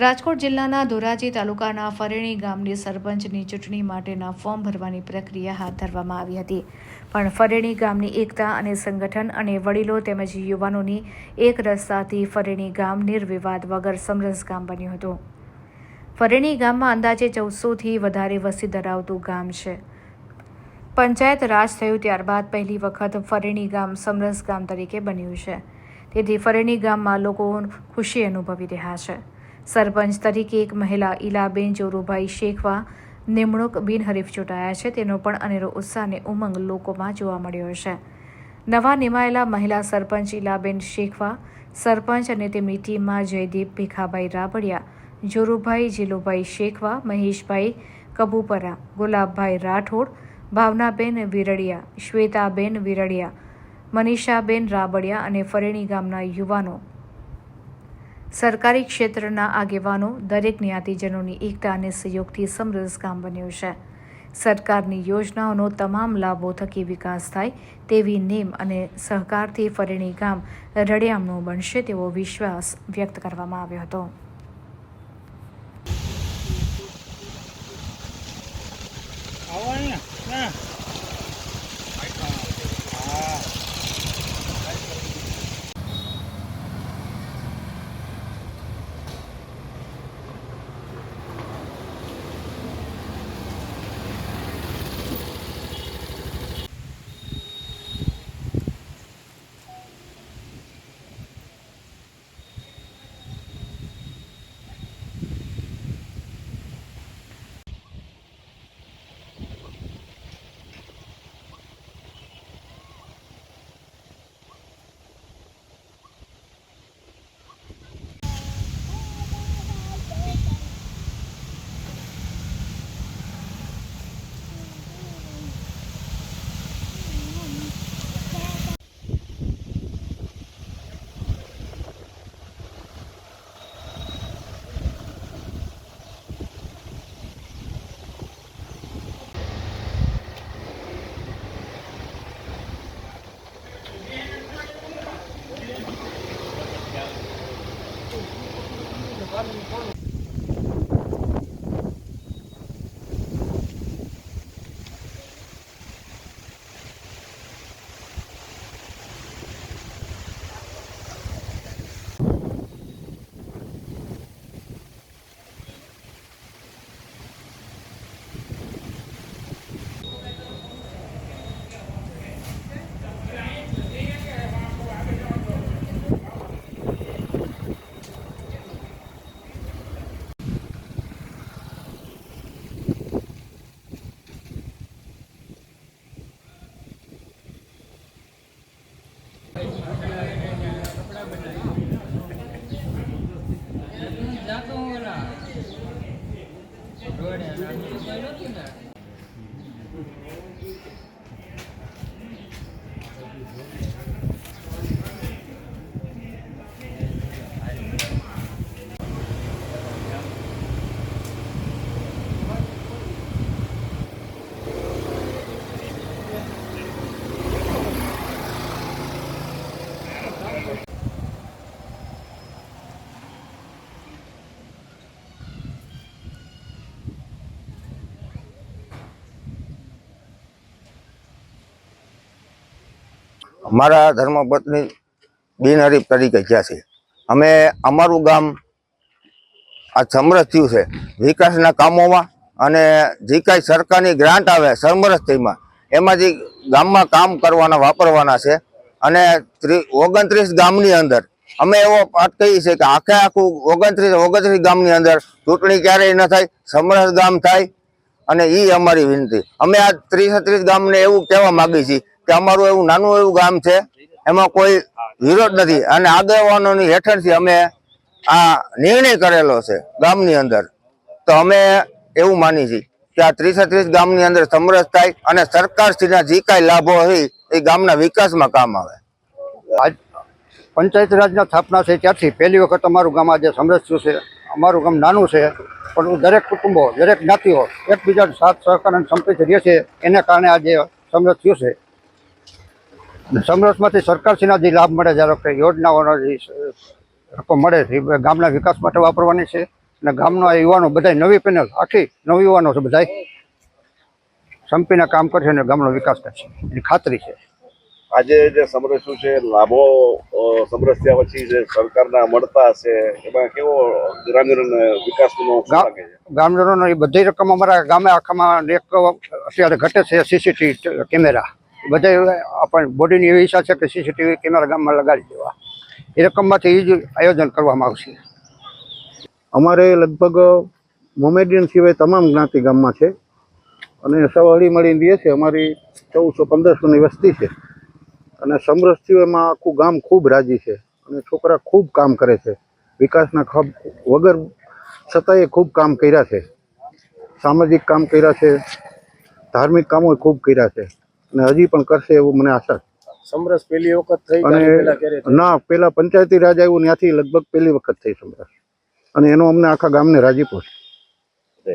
રાજકોટ જિલ્લાના ધોરાજી તાલુકાના ફરેણી ગામની સરપંચની ચૂંટણી માટેના ફોર્મ ભરવાની પ્રક્રિયા હાથ ધરવામાં આવી હતી. પણ ફરેણી ગામની એકતા અને સંગઠન અને વડીલો તેમજ યુવાનોની એક રસ્તાથી ફરેણી ગામ નિર્વિવાદ વગર સમરસ ગામ બન્યું હતું. ફરેણી ગામમાં અંદાજે ચૌદસોથી વધારે વસ્તી ધરાવતું ગામ છે. પંચાયત રાજ થયું ત્યારબાદ પહેલી વખત ફરેણી ગામ સમરસ ગામ તરીકે બન્યું છે. તેથી ફરેણી ગામમાં લોકો ખુશી અનુભવી રહ્યા છે. સરપંચ તરીકે એક મહિલા ઈલાબેન જોરુભાઈ શેખવા નિમણૂક બિનહરીફ ચૂંટાયા છે. તેનો પણ અનેરો ઉત્સાહ અને ઉમંગ લોકોમાં જોવા મળ્યો છે. નવા નિમાયેલા મહિલા સરપંચ ઈલાબેન શેખવા, સરપંચ અને તેમની ટીમમાં જયદીપ ભીખાભાઈ રાબડિયા, જોરુભાઈ જીલુભાઈ શેખવા, મહેશભાઈ કબુપરા, ગુલાબભાઈ રાઠોડ, ભાવનાબેન વિરડિયા, શ્વેતાબેન વિરડિયા, મનીષાબેન રાબડિયા અને ફરેણી ગામના યુવાનો સરકારી ક્ષેત્રના આગેવાનો દરેક જ્ઞાતિજનોની એકતા અને સહયોગથી સમરસ ગામ બન્યું છે. સરકારની યોજનાઓનો તમામ લાભો થકી વિકાસ થાય તેવી નેમ અને સહકારથી ફરેણી ગામ રડિયામનું બનશે તેવો વિશ્વાસ વ્યક્ત કરવામાં આવ્યો હતો. આવો અહીંયા Там не понял. અમારા ધર્મપત્ની બિનહરીફ તરીકે જ્યાં છે. અમે અમારું ગામ આ સમરસ થયું છે. વિકાસના કામોમાં અને જે કાંઈ સરકારની ગ્રાન્ટ આવે સમરસ થઈમાં, એમાંથી ગામમાં કામ કરવાના વાપરવાના છે. અને ત્રી- ઓગણત્રીસ ગામની અંદર, અમે એવો પાઠ કહીએ છીએ કે આખે આખું ઓગણત્રીસ ઓગણત્રીસ ગામની અંદર ચૂંટણી ક્યારેય ન થાય, સમરસ ગામ થાય. અને એ અમારી વિનંતી. અમે આ ત્રીસ ત્રીસ ગામને એવું કહેવા માગીએ છીએ કે અમારું એવું નાનું એવું ગામ છે, એમાં કોઈ વિરોધ નથી. અને આગેવાનોની હેઠળથી અમે આ નિર્ણય કરેલો છે ગામની અંદર. તો અમે એવું માની છીએ કે આ ત્રીસે ત્રીસ ગામની અંદર સમરસ થાય અને સરકારશ્રીના જે કાંઈ લાભો હોય એ ગામના વિકાસમાં કામ આવે. આજ પંચાયત રાજના સ્થાપના છે ત્યારથી પહેલી વખત અમારું ગામ આજે સમરસ થયું છે. અમારું ગામ નાનું છે, પણ દરેક કુટુંબો, દરેક જ્ઞાતિઓ એકબીજા સાથ, સહકાર અને સંપ્રિત રહે છે. એને કારણે આજે સમરસ થયું છે. અને સમરસમાંથી સરકારશ્રીના જે લાભ મળે કે યોજનાઓનો જે રકમ મળે છે એ ગામના વિકાસ માટે વાપરવાની છે. અને ગામના યુવાનો બધા નવી પેનલ આખી નવ યુવાનો છે બધા સંપીને કામ કરશે અને ગામનો વિકાસ કરશે. એની ખાતરી છે. આજે જે સમરસ્યું છે લાભો સમરસ્યા સમરસ પછી જે સરકારના મળતા હશે એમાં કેવો ગ્રામજનોને વિકાસનો શું ગા- લાગે છે? ગામજનોનો એ બધી રકમ અમારા ગામે આખામાં એક અત્યારે ઘટે છે સીસીટીવી કેમેરા. બધા આપણે બોડીની એવી ઈચ્છા છે કે સીસીટીવી કેમેરા ગામમાં લગાડી દેવા. એ રકમમાંથી એ જ આયોજન કરવામાં આવશે. અમારે લગભગ મોમેડિયન સિવાય તમામ જ્ઞાતિ ગામમાં છે. અને સૌ હળી મળીને રહે છે. અમારી ચૌદસો પંદરસોની વસ્તી છે. અને સમરસથી એમાં આખું ગામ ખૂબ રાજી છે. અને છોકરા ખૂબ કામ કરે છે. વિકાસના ખબ વગર છતાંય ખૂબ કામ કર્યા છે. સામાજિક કામ કર્યા છે. ધાર્મિક કામો ખૂબ કર્યા છે. અને હજી પણ કરશે એવું મને આશા છે. સમરસ પહેલી વખત થઈ અને ના પેલા પંચાયતી રાજ આવ્યું ત્યાંથી લગભગ પહેલી વખત થઈ સમરસ. અને એનો અમને આખા ગામને રાજીપો છે.